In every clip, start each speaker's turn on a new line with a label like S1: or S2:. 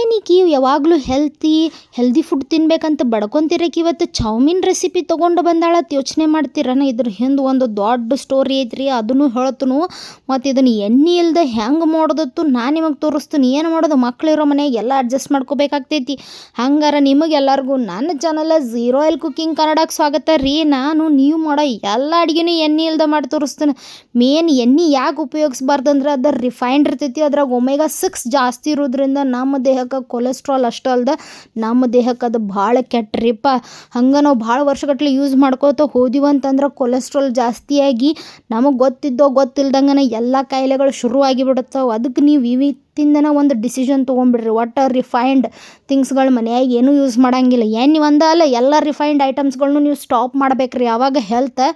S1: ಏನೀಕಿ? ಯಾವಾಗಲೂ healthy healthy food ತಿನ್ಬೇಕಂತ ಬಡ್ಕೊಂತಿರಕ್ಕೆ ಇವತ್ತು ಚೌಮಿನ್ ರೆಸಿಪಿ ತೊಗೊಂಡು ಬಂದಾಳತ್ ಯೋಚನೆ ಮಾಡ್ತೀರನ ಇದ್ರ ಹಿಂದೆ ಒಂದು ದೊಡ್ಡ ಸ್ಟೋರಿ ಐತ್ರಿ, ಅದನ್ನು ಹೇಳ್ತನು. ಮತ್ತು ಇದನ್ನು ಎಣ್ಣೆ ಇಲ್ಲದೆ ಹೆಂಗೆ ಮಾಡೋದತ್ತು ನಾನು ನಿಮಗೆ ತೋರಿಸ್ತೀನಿ. ಏನು ಮಾಡೋದು? ಮಕ್ಕಳಿರೋ ಮನೆಗೆ ಎಲ್ಲ ಅಡ್ಜಸ್ಟ್ ಮಾಡ್ಕೋಬೇಕಾಗ್ತೈತಿ. ಹಂಗಾರ ನಿಮಗೆ ಎಲ್ಲರಿಗೂ ನನ್ನ ಚಾನಲ ಝೀರೋ ಆಯಿಲ್ ಕುಕ್ಕಿಂಗ್ ಕನ್ನಡಕ್ಕೆ ಸ್ವಾಗತ ರೀ. ನಾನು ನೀವು ಮಾಡೋ ಎಲ್ಲ ಅಡುಗೆನೂ ಎಣ್ಣೆ ಇಲ್ಲದೆ ಮಾಡಿ ತೋರಿಸ್ತೀನಿ. ಮೇನ್ ಎಣ್ಣೆ ಯಾಕೆ ಉಪಯೋಗಿಸ್ಬಾರ್ದು ಅಂದ್ರೆ ರಿಫೈನ್ಡ್ ಇರ್ತೈತಿ. ಅದ್ರಾಗ ಒಮೆಗಾ ಸಿಕ್ಸ್ ಜಾಸ್ತಿ ಇರೋದ್ರಿಂದ ನಮ್ಮ ದೇಹಕ್ಕೆ ಕೊಲೆಸ್ಟ್ರಾಲ್ ಅಷ್ಟೇ ಅಲ್ದ ನಮ್ಮ ದೇಹಕ್ಕೆ ಅದು ಭಾಳ ಕೆಟ್ಟ್ರಿಪ್ಪ ಹಂಗೆ ನಾವು ಭಾಳ ವರ್ಷಗಟ್ಟಲೆ ಯೂಸ್ ಮಾಡ್ಕೋತ ಹೋದಿವಿ ಅಂತಂದ್ರೆ ಕೊಲೆಸ್ಟ್ರಾಲ್ ಜಾಸ್ತಿಯಾಗಿ ನಮಗೆ ಗೊತ್ತಿದ್ದೋ ಗೊತ್ತಿಲ್ದಂಗನ ಎಲ್ಲ ಕಾಯಿಲೆಗಳು ಶುರುವಾಗಿ ಬಿಡುತ್ತವೆ ಅದಕ್ಕೆ ನೀವು ಇವತ್ತಿಂದನ ಒಂದು ಡಿಸಿಷನ್ ತೊಗೊಂಬಿಡ್ರಿ ಒಟ್ಟು ರಿಫೈನ್ಡ್ ಥಿಂಗ್ಸ್ಗಳು ಮನ್ಯಾಗ ಏನೂ ಯೂಸ್ ಮಾಡಂಗಿಲ್ಲ. ಏನು ನೀವು ಅಂದ ಅಲ್ಲ, ಎಲ್ಲ ರಿಫೈನ್ಡ್ ಐಟಮ್ಸ್ಗಳ್ನು ನೀವು ಸ್ಟಾಪ್ ಮಾಡ್ಬೇಕ್ರಿ. ಆವಾಗ ಹೆಲ್ತ್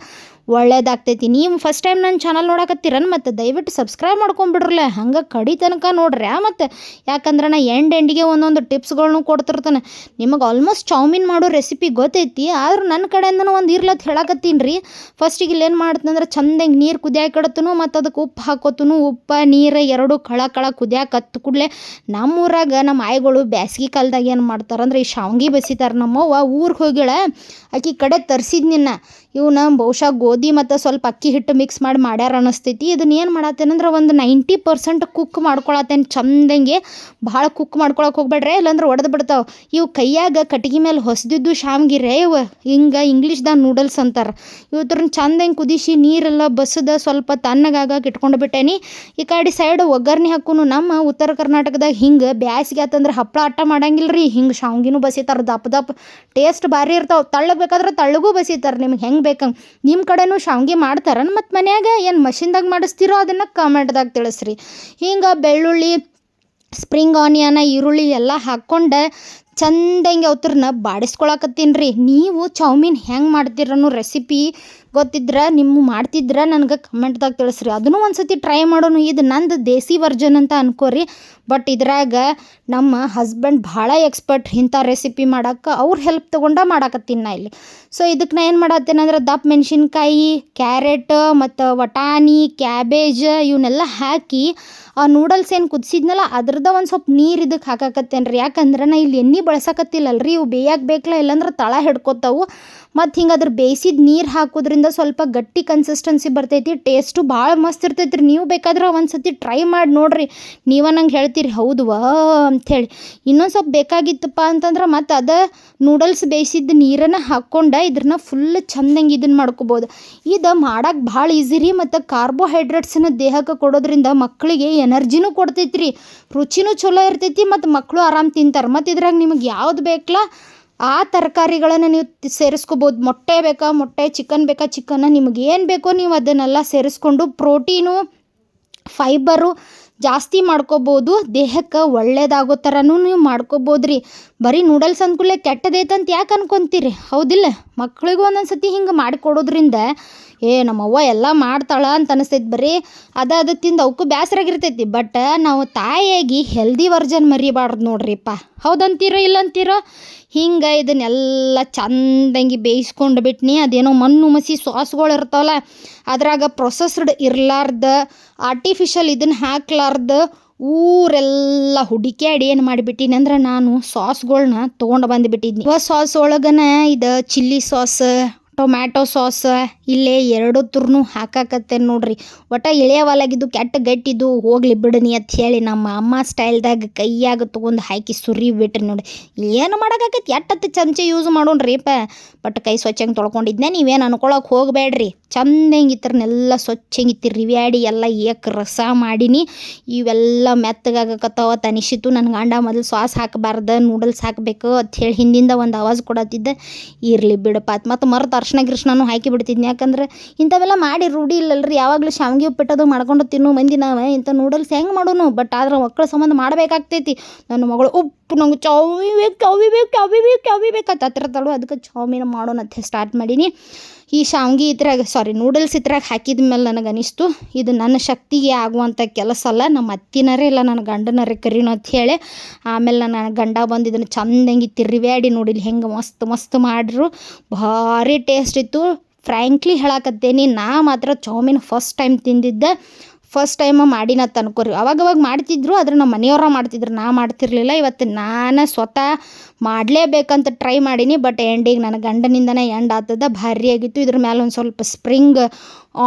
S1: ಒಳ್ಳೇದಾಗ್ತೈತಿ. ನೀವು ಫಸ್ಟ್ ಟೈಮ್ ನನ್ನ ಚಾನಲ್ ನೋಡಕತ್ತೀರನ್ ಮತ್ತು ದಯವಿಟ್ಟು ಸಬ್ಸ್ಕ್ರೈಬ್ ಮಾಡ್ಕೊಂಬಿಡ್ರಲ್ಲ ಹಂಗೆ ಕಡಿ ತನಕ ನೋಡ್ರಿ. ಮತ್ತು ಯಾಕಂದ್ರೆ ನಾ ಎಂಡ್ ಎಂಡಿಗೆ ಒಂದೊಂದು ಟಿಪ್ಸ್ಗಳ್ನು ಕೊಡ್ತಿರ್ತಾನೆ. ನಿಮಗೆ ಆಲ್ಮೋಸ್ಟ್ ಚೌಮಿನ್ ಮಾಡೋ ರೆಸಿಪಿ ಗೊತ್ತೈತಿ. ಆದ್ರೆ ನನ್ನ ಕಡೆಯಿಂದನೂ ಒಂದು ಇರ್ಲತ್ ಹೇಳಕತ್ತೀನಿ ರೀ ಫಸ್ಟಿಗೆ ಏನು ಮಾಡ್ತಂದ್ರೆ ಚಂದಂಗೆ ನೀರು ಕುದಿಯಾಕ ಇಡತನು ಮತ್ತು ಅದಕ್ಕೆ ಉಪ್ಪು ಹಾಕೋತನು. ಉಪ್ಪು, ನೀರು, ಎರಡು ಕಳ ಕಳ ಕುದಿಯಾಕ ಹತ್ತು ಕೂಡಲೇ ನಮ್ಮೂರಾಗ ನಮ್ಮ ಆಯ್ಗಳು ಬ್ಯಾಸ್ಗೆ ಕಾಲ್ದಾಗ ಏನು ಮಾಡ್ತಾರಂದ್ರೆ ಈ ಶಾವ್ಗೆ ಬಸಿತಾರೆ ನಮ್ಮವ್ವ ಊರಿಗೆ ಹೋಗ್ಯಾಳ ಆಕಿ ಕಡೆ ತರ್ಸಿದ್ನಿನ್ನ ಇವನ್ನ ಬಹುಶಃ ಗೋಧಿ ಮತ್ತು ಸ್ವಲ್ಪ ಅಕ್ಕಿ ಹಿಟ್ಟು ಮಿಕ್ಸ್ ಮಾಡಿ ಮಾಡ್ಯಾರ ಅನ್ನಿಸ್ತೈತಿ ಇದನ್ನ ಏನು ಮಾಡತ್ತೇನಂದ್ರೆ ಒಂದು ನೈಂಟಿ ಪರ್ಸೆಂಟ್ ಕುಕ್ ಮಾಡ್ಕೊಳತ್ತೇನೆ ಚಂದಂಗೆ ಭಾಳ ಕುಕ್ ಮಾಡ್ಕೊಳಕ್ಕೆ ಹೋಗ್ಬೇಡ್ರೆ, ಇಲ್ಲಾಂದ್ರೆ ಒಡೆದು ಬಿಡ್ತಾವೆ. ಇವು ಕೈಯಾಗ ಕಟ್ಗೆ ಮೇಲೆ ಹೊಸದಿದ್ದು ಶಾಮ್ಗಿರೇ ಇವ, ಹಿಂಗೆ ಇಂಗ್ಲೀಷ್ದಾಗ ನೂಡಲ್ಸ್ ಅಂತಾರೆ. ಇವತ್ರನ್ನ ಚಂದಂಗೆ ಕುದಿಸಿ ನೀರೆಲ್ಲ ಬಸದ ಸ್ವಲ್ಪ ತಣ್ಣಗಾಗಕ್ಕೆ ಇಟ್ಕೊಂಡು ಬಿಟ್ಟೇನಿ. ಈ ಕಡೆ ಸೈಡ್ ಒಗ್ಗರಣೆ ಹಾಕುನು ನಮ್ಮ ಉತ್ತರ ಕರ್ನಾಟಕದಾಗ ಹಿಂಗೆ ಬ್ಯಾಸ್ಗೆ ಆತಂದ್ರೆ ಹಪ್ಪಳ ಅಟ್ಟ ಮಾಡಂಗಿಲ್ಲ ರೀ ಹಿಂಗೆ ಶಾವ್ಗಿನೂ ಬಸಿತಾರೆ, ದಪ್ಪ ದಪ್ಪ ಟೇಸ್ಟ್ ಭಾರಿ ಇರ್ತಾವೆ. ತಳ್ಳಗೆ ಬೇಕಾದ್ರೆ ತಳ್ಳಗೂ ಬಸಿತಾರೆ, ನಿಮ್ಗೆ ಹೆಂಗೆ ಬೇಕಂಗೆ ನಿಮ್ಮ ಕಡೆನೂ ಶಾವ್ಗೆ ಮಾಡ್ತಾರನ ಮತ್ತು ಮನ್ಯಾಗ ಏನು ಮಷಿನ್ದಾಗ ಮಾಡಿಸ್ತೀರೋ ಅದನ್ನು ಕಮೆಂಟ್ದಾಗ ತಿಳಿಸ್ರಿ. ಹಿಂಗೆ ಬೆಳ್ಳುಳ್ಳಿ ಸ್ಪ್ರಿಂಗ್ ಆನಿಯನ ಈರುಳ್ಳಿ ಎಲ್ಲ ಹಾಕ್ಕೊಂಡು ಚಂದಂಗೆ ಅವತ್ರನ್ನ ಬಾಡಿಸ್ಕೊಳಕತ್ತೀನಿ ರೀ ನೀವು ಚೌಮಿನ್ ಹೆಂಗೆ ಮಾಡ್ತೀರ ರೆಸಿಪಿ ಗೊತ್ತಿದ್ರೆ, ನಿಮ್ಮ ಮಾಡ್ತಿದ್ರೆ ನನಗೆ ಕಮೆಂಟ್ದಾಗ ತಿಳಿಸ್ರಿ. ಅದನ್ನು ಒಂದು ಸತಿ ಟ್ರೈ ಮಾಡೋಣ ಇದು ನಂದು ದೇಸಿ ವರ್ಜನ್ ಅಂತ ಅನ್ಕೋರಿ. ಬಟ್ ಇದ್ರಾಗ ನಮ್ಮ ಹಸ್ಬೆಂಡ್ ಭಾಳ ಎಕ್ಸ್ಪರ್ಟ್ ಇಂಥ ರೆಸಿಪಿ ಮಾಡೋಕ್ಕೆ ಅವ್ರ ಹೆಲ್ಪ್ ತೊಗೊಂಡ ಮಾಡಾಕತ್ತೀನಿ ನಾ ಇಲ್ಲಿ. ಸೊ ಇದಕ್ಕೆ ನಾ ಏನು ಮಾಡತ್ತೇನಂದ್ರೆ ದಪ್ಪ ಮೆಣಸಿನ್ಕಾಯಿ, ಕ್ಯಾರೆಟ್ ಮತ್ತು ವಟಾಣಿ, ಕ್ಯಾಬೇಜ್ ಇವನ್ನೆಲ್ಲ ಹಾಕಿ ಆ ನೂಡಲ್ಸ್ ಏನು ಕುದಿಸಿದ್ನಲ್ಲ ಅದ್ರದ್ದು ಒಂದು ಸ್ವಲ್ಪ ನೀರು ಇದಕ್ಕೆ ಹಾಕಾಕತ್ತೇನೆ ರೀ ಯಾಕಂದ್ರೆ ನಾ ಇಲ್ಲಿ ಎಣ್ಣೆ ಬಳಸಕತ್ತಿಲ್ಲಲ್ಲ ರೀ ಇವು ಬೇಯಕ್ಕೆ ಬೇಕಲ್ಲ ಇಲ್ಲಾಂದ್ರೆ ತಳ ಹಿಡ್ಕೊತಾವು ಮತ್ತು ಹಿಂಗೆ ಅದ್ರ ಬೇಯಿಸಿದ ನೀರು ಹಾಕೋದ್ರಿಂದ ಸ್ವಲ್ಪ ಗಟ್ಟಿ ಕನ್ಸಿಸ್ಟೆನ್ಸಿ ಬರ್ತೈತಿ ಟೇಸ್ಟು ಭಾಳ ಮಸ್ತ್ ಇರ್ತೈತಿ ನೀವು ಬೇಕಾದ್ರೆ ಒಂದು ಸತಿ ಟ್ರೈ ಮಾಡಿ ನೋಡ್ರಿ. ನೀವು ನಂಗೆ ಹೇಳ್ತೀರಿ, ಹೌದು ವಾ ಅಂಥೇಳಿ ಇನ್ನೊಂದು ಸ್ವಲ್ಪ ಬೇಕಾಗಿತ್ತಪ್ಪ ಅಂತಂದ್ರೆ ಮತ್ತು ಅದ ನೂಡಲ್ಸ್ ಬೇಯಿಸಿದ ನೀರನ್ನು ಹಾಕ್ಕೊಂಡು ಇದ್ರನ್ನ ಫುಲ್ ಚಂದಂಗೆ ಇದನ್ನು ಮಾಡ್ಕೋಬೋದು. ಇದು ಮಾಡಕ್ಕೆ ಭಾಳ ಈಸಿ ರೀ ಮತ್ತು ಕಾರ್ಬೋಹೈಡ್ರೇಟ್ಸನ್ನು ದೇಹಕ್ಕೆ ಕೊಡೋದ್ರಿಂದ ಮಕ್ಕಳಿಗೆ ಎನರ್ಜಿನೂ ಕೊಡ್ತೈತಿ ರೀ ರುಚಿನೂ ಚಲೋ ಇರ್ತೈತಿ ಮತ್ತು ಮಕ್ಕಳು ಆರಾಮ್ ತಿಂತಾರೆ. ಮತ್ತು ಇದ್ರಾಗ ನಿಮಗೆ ಯಾವ್ದು ಬೇಕಲ್ಲ ಆ ತರಕಾರಿಗಳನ್ನು ನೀವು ಸೇರಿಸ್ಕೋಬೋದು. ಮೊಟ್ಟೆ ಬೇಕಾ? ಮೊಟ್ಟೆ ಚಿಕನ್ ಬೇಕಾ? ಚಿಕನ್ನ ನಿಮಗೆ ಏನು ಬೇಕೋ ನೀವು ಅದನ್ನೆಲ್ಲ ಸೇರಿಸ್ಕೊಂಡು ಪ್ರೋಟೀನು, ಫೈಬರು ಜಾಸ್ತಿ ಮಾಡ್ಕೋಬೋದು. ದೇಹಕ್ಕೆ ಒಳ್ಳೇದಾಗೋ ಥರನೂ ನೀವು ಮಾಡ್ಕೋಬೋದು ರೀ ಬರೀ ನೂಡಲ್ಸ್ ಅಂದ್ಕೂಡ್ಲೆ ಕೆಟ್ಟದೈತಂತ ಯಾಕೆ ಅನ್ಕೊಂತೀರಿ? ಹೌದಿಲ್ಲ? ಮಕ್ಳಿಗೂ ಒಂದೊಂದು ಸತಿ ಹಿಂಗೆ ಮಾಡಿಕೊಡೋದ್ರಿಂದ ಏ, ನಮ್ಮವ್ವ ಎಲ್ಲ ಮಾಡ್ತಾಳೆ ಅಂತ ಅನಿಸ್ತೈತಿ ಬರೀ. ಅದ ಅದು ತಿಂದು ಅವಕ್ಕೂ ಬೇಸರಾಗಿರ್ತೈತಿ ಬಟ್ ನಾವು ತಾಯಿಯಾಗಿ ಹೆಲ್ದಿ ವರ್ಜನ್ ಮರಿಬಾರ್ದು ನೋಡ್ರಿಪ್ಪ. ಹೌದಂತೀರೋ ಇಲ್ಲಂತೀರೋ? ಹಿಂಗೆ ಇದನ್ನೆಲ್ಲ ಚಂದಂಗಿ ಬೇಯಿಸ್ಕೊಂಡು ಬಿಟ್ನಿ, ಅದೇನೋ ಮಣ್ಣು ಮಸಿ ಸಾಸ್ಗಳು ಇರ್ತಾವಲ್ಲ, ಅದ್ರಾಗ ಪ್ರೊಸೆಸ್ಡ್ ಇರಲಾರ್ದ ಆರ್ಟಿಫಿಷಲ್ ಇದನ್ನು ಹಾಕ್ಲಾರ್ದ ಊರೆಲ್ಲ ಹುಡುಕ್ಯಾಡಿ ಏನು ಮಾಡಿಬಿಟ್ಟಿನಿ ಅಂದ್ರೆ ನಾನು ಸಾಸ್ಗಳನ್ನ ತೊಗೊಂಡು ಬಂದುಬಿಟ್ಟಿದ್ನಿ. ಸಾಸ್ ಒಳಗನ ಇದು ಚಿಲ್ಲಿ ಸಾಸ್, ಟೊಮ್ಯಾಟೊ ಸಾಸ್ ಇಲ್ಲೇ ಎರಡು ತುರ್ನು ಹಾಕಾಕತ್ತೇನೆ ನೋಡ್ರಿ. ಒಟ್ಟು ಇಳೆಯವಾಲಾಗಿದ್ದು ಕೆಟ್ಟ ಗಟ್ಟಿದ್ದು ಹೋಗ್ಲಿ ಬಿಡನಿ ಅಂತ ಹೇಳಿ ನಮ್ಮ ಅಮ್ಮ ಸ್ಟೈಲ್ದಾಗ ಕೈಯಾಗ ತೊಗೊಂಡು ಹಾಕಿ ಸುರಿ ಬಿಟ್ರಿ ನೋಡಿ ಏನು ಮಾಡೋಕ್ಕಾಗತ್ತೆ ಎಟ್ಟತ್ತು ಚಮಚ ಯೂಸ್ ಮಾಡೋಣ್ರಿಪ್ಪ ಬಟ್ ಕೈ ಸ್ವಚ್ಛಂಗೆ ತೊಳ್ಕೊಂಡಿದ್ನೆ ನೀವೇನು ಅನ್ಕೊಳಕ್ಕೆ ಹೋಗಬೇಡ್ರಿ. ಸ್ವಚ್ಛ ಇತ್ರನೆಲ್ಲ ಸ್ವಚ್ಛಂಗೆ ರಿವ್ಯಾಡಿ ಎಲ್ಲ ಏಕ ರಸ ಮಾಡೀನಿ. ಇವೆಲ್ಲ ಮೆತ್ತಗಾಗಕತ್ತಾವ ತನಿಸಿತು ನನ್ನ ಗಂಡ ಮೊದಲು ಸಾಸ್ ಹಾಕಬಾರ್ದು, ನೂಡಲ್ಸ್ ಹಾಕಬೇಕು ಹೇಳಿ ಹಿಂದಿಂದ ಒಂದು ಆವಾಜ್ ಕೊಡತ್ತಿದ್ದೆ. ಇರಲಿ ಬಿಡಪ್ಪ ಅಂತ ಮತ್ತು ಮರ್ತು ಅರ್ಶಿನ ಗಿರ್ಶನೂ ಹಾಕಿ ಬಿಡ್ತಿದ್ನಿ ಯಾಕಂದ್ರೆ ಇಂಥವೆಲ್ಲ ಮಾಡಿ ರೂಢಿ ಇಲ್ಲಲ್ರಿ. ಯಾವಾಗಲೂ ಶಾವ್ಗೆ ಉಪ್ಪಿಟ್ಟದು ಮಾಡ್ಕೊಂಡು ತಿನ್ನು ಮಂದಿ ನಾವು ಇಂಥ ನೂಡಲ್ಸ್ ಹೆಂಗೆ ಮಾಡೋನು? ಬಟ್ ಆದ್ರೆ ಮಕ್ಕಳ ಸಂಬಂಧ ಮಾಡಬೇಕಾಗ್ತೈತಿ. ನನ್ನ ಮಗಳು ಉಪ್ಪು ನಂಗೆ ಚೌವಿ ಬೇಕು ಚೌವಿ ಬೇಕು ಚೌವಿ ಬೇಕು ಚೌವಿ ಬೇಕು ಹತ್ತಿರತಾಳು ಅದಕ್ಕೆ ಚೌಮಿನ ಮಾಡೋಣ ಅಂತ ಸ್ಟಾರ್ಟ್ ಮಾಡೀನಿ. ಈ ಶಾವ್ಗೆ ಇದ್ರಾಗ ಸಾರಿ ನೂಡಲ್ಸ್ ಇದ್ರಾಗ ಹಾಕಿದ ಮೇಲೆ ನನಗೆ ಅನಿಸ್ತು, ಇದು ನನ್ನ ಶಕ್ತಿಗೆ ಆಗುವಂಥ ಕೆಲಸ ಅಲ್ಲ. ನಮ್ಮ ಅತ್ತಿನರೇ ಇಲ್ಲ, ನನ್ನ ಗಂಡನರೇ ಕರೀನು ಅಂತ ಹೇಳಿ. ಆಮೇಲೆ ನನ್ನ ಗಂಡ ಬಂದು ಇದನ್ನು ಚಂದಂಗೆ ತಿರ್ವ್ಯಾಡಿ ನೋಡಿಲಿ ಹೆಂಗೆ ಮಸ್ತ್ ಮಸ್ತ್ ಮಾಡ್ರು ಭಾರಿ ಟೇಸ್ಟ್ ಇತ್ತು. ಫ್ರ್ಯಾಂಕ್ಲಿ ಹೇಳಕತ್ತೇನೆ, ನಾ ಮಾತ್ರ ಚೌಮಿನ್ ಫಸ್ಟ್ ಟೈಮ್ ತಿಂದಿದ್ದೆ ಫಸ್ಟ್ ಟೈಮ್ ಮಾಡಿನ ಅವಾಗ ಅವಾಗ ಮಾಡ್ತಿದ್ರು, ಆದ್ರೆ ನಮ್ಮ ಮನೆಯವ್ರ ಮಾಡ್ತಿದ್ರು. ನಾ ಮಾಡ್ತಿರ್ಲಿಲ್ಲ, ಇವತ್ತು ನಾನು ಸ್ವತಃ ಮಾಡಲೇಬೇಕಂತ ಟ್ರೈ ಮಾಡೀನಿ ಬಟ್ ಎಂಡಿಗೆ ನನ್ನ ಗಂಡನಿಂದನೇ ಎಂಡ್ ಆಗ್ತದ, ಭಾರಿ ಆಗಿತ್ತು. ಇದ್ರ ಮೇಲೆ ಒಂದು ಸ್ವಲ್ಪ ಸ್ಪ್ರಿಂಗ್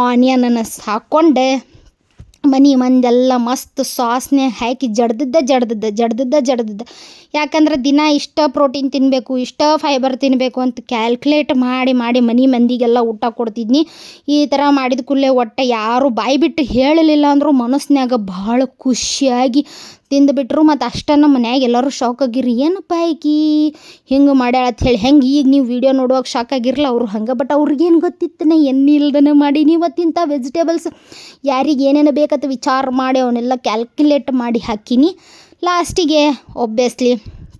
S1: ಆನಿಯನನ್ನು ಹಾಕ್ಕೊಂಡೆ. ಮನೆ ಮಂದೆಲ್ಲ ಮಸ್ತ್ ಸಾಸ್ನೆ ಹಾಕಿ ಜಡ್ದದ್ದ ಜಡ್ದದ್ದ ಜಡ್ದದ್ದ ಜಡ್ದದ್ದ. ಯಾಕಂದ್ರೆ ದಿನ ಇಷ್ಟ ಪ್ರೋಟೀನ್ ತಿನ್ನಬೇಕು ಇಷ್ಟ ಫೈಬರ್ ತಿನ್ನಬೇಕು ಅಂತ ಕ್ಯಾಲ್ಕುಲೇಟ್ ಮಾಡಿ ಮಾಡಿ ಮನೆ ಮಂದಿಗೆಲ್ಲ ಊಟ ಕೊಡ್ತಿದ್ನಿ. ಈ ಥರ ಮಾಡಿದ ಕೂಡಲೇ ಒಟ್ಟು ಯಾರು ಬಾಯಿ ಬಿಟ್ಟು ಹೇಳಲಿಲ್ಲ ಅಂದರೂ ಮನಸ್ಸಿನಾಗ ಭಾಳ ಖುಷಿಯಾಗಿ ತಿಂದುಬಿಟ್ರು ಮತ್ತು ಅಷ್ಟ ನಮ್ಮ ಮನ್ಯಾಗ ಎಲ್ಲರೂ ಶಾಕ್ ಆಗಿರಿ, ಏನಪ್ಪ ಈಕಿ ಹಿಂಗೆ ಮಾಡ್ಯಾಳ? ಅಂತ ಹೇಳಿ. ಹೆಂಗೆ ಈಗ ನೀವು ವಿಡಿಯೋ ನೋಡುವಾಗ ಶಾಕ್ ಆಗಿರಲ್ಲ ಅವರು ಹಂಗೆ ಬಟ್ ಅವ್ರಿಗೇನು ಗೊತ್ತಿತ್ತು? ನಾ ಎಣ್ಣೆ ಇಲ್ದನೇ ಮಾಡೀನಿ ಮತ್ತು ಇಂಥ ವೆಜಿಟೇಬಲ್ಸ್ ಯಾರಿಗೆ ಏನೇನು ಬೇಕಂತ ವಿಚಾರ ಮಾಡಿ ಅವನ್ನೆಲ್ಲ ಕ್ಯಾಲ್ಕುಲೇಟ್ ಮಾಡಿ ಹಾಕೀನಿ. ಲಾಸ್ಟಿಗೆ ಒಬ್ಬಿಯಸ್ಲಿ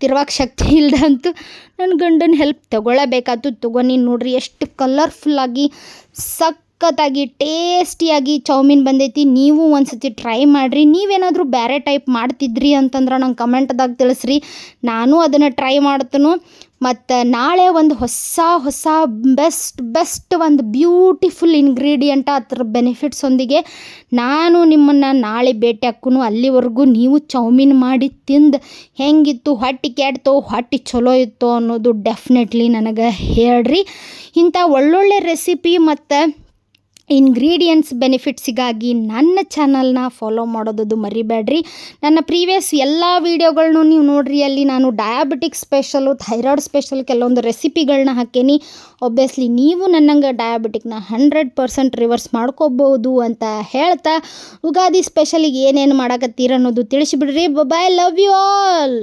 S1: ತಿರುವಾಗ ಶಕ್ತಿ ಇಲ್ದಂತೂ ನನ್ನ ಗಂಡನ ಹೆಲ್ಪ್ ತೊಗೊಳ್ಳೇಬೇಕಾಯ್ತು ತೊಗೊಂಡು ನೋಡ್ರಿ, ಎಷ್ಟು ಕಲರ್ಫುಲ್ಲಾಗಿ ಸಖತ್ತಾಗಿ, ಟೇಸ್ಟಿಯಾಗಿ ಚೌಮೀನ್ ಬಂದೈತಿ. ನೀವು ಒಂದ್ಸತಿ ಟ್ರೈ ಮಾಡಿರಿ. ನೀವೇನಾದರೂ ಬೇರೆ ಟೈಪ್ ಮಾಡ್ತಿದ್ರಿ ಅಂತಂದ್ರೆ ನಂಗೆ ಕಮೆಂಟ್ದಾಗ ತಿಳಿಸ್ರಿ. ನಾನು ಅದನ್ನು ಟ್ರೈ ಮಾಡ್ತನು. ಮತ್ತು ನಾಳೆ ಒಂದು ಹೊಸ ಹೊಸ ಬೆಸ್ಟ್ ಬೆಸ್ಟ್ ಒಂದು ಬ್ಯೂಟಿಫುಲ್ ಇಂಗ್ರೀಡಿಯೆಂಟ್ ಅದ್ರ ಬೆನಿಫಿಟ್ಸೊಂದಿಗೆ ನಾನು ನಿಮ್ಮನ್ನು ನಾಳೆ ಭೇಟಿ ಹಾಕೂ ಅಲ್ಲಿವರೆಗೂ ನೀವು ಚೌಮೀನ್ ಮಾಡಿ ತಿಂದು ಹೆಂಗಿತ್ತು ಹೊಟ್ಟೆ ಕೆಡ್ತೋ ಹೊಟ್ಟೆ ಚಲೋ ಇತ್ತು ಅನ್ನೋದು ಡೆಫಿನೆಟ್ಲಿ ನನಗೆ ಹೇಳ್ರಿ. ಇಂಥ ಒಳ್ಳೊಳ್ಳೆ ರೆಸಿಪಿ ಮತ್ತು ಇಂಗ್ರೀಡಿಯೆಂಟ್ಸ್ ಬೆನಿಫಿಟ್ಸಿಗಾಗಿ ನನ್ನ ಚಾನಲ್ನ ಫಾಲೋ ಮಾಡೋದು ಮರಿಬೇಡ್ರಿ. ನನ್ನ ಪ್ರೀವಿಯಸ್ ಎಲ್ಲ ವೀಡಿಯೋಗಳನ್ನೂ ನೀವು ನೋಡ್ರಿ, ಅಲ್ಲಿ ನಾನು ಡಯಾಬಿಟಿಕ್ ಸ್ಪೆಷಲು ಥೈರಾಯ್ಡ್ ಸ್ಪೆಷಲ್ ಕೆಲವೊಂದು ರೆಸಿಪಿಗಳನ್ನ ಹಾಕೇನಿ. ಒಬ್ವಿಯಸ್ಲಿ ನೀವು ನನ್ನಂಗೆ ಡಯಾಬಿಟಿಕ್ನ ಹಂಡ್ರೆಡ್ ಪರ್ಸೆಂಟ್ ರಿವರ್ಸ್ ಮಾಡ್ಕೋಬೋದು ಅಂತ ಹೇಳ್ತಾ ಉಗಾದಿ ಸ್ಪೆಷಲಿಗೆ ಏನೇನು ಮಾಡಕತ್ತೀರ ಅನ್ನೋದು ತಿಳಿಸಿಬಿಡ್ರಿ. Bye love you all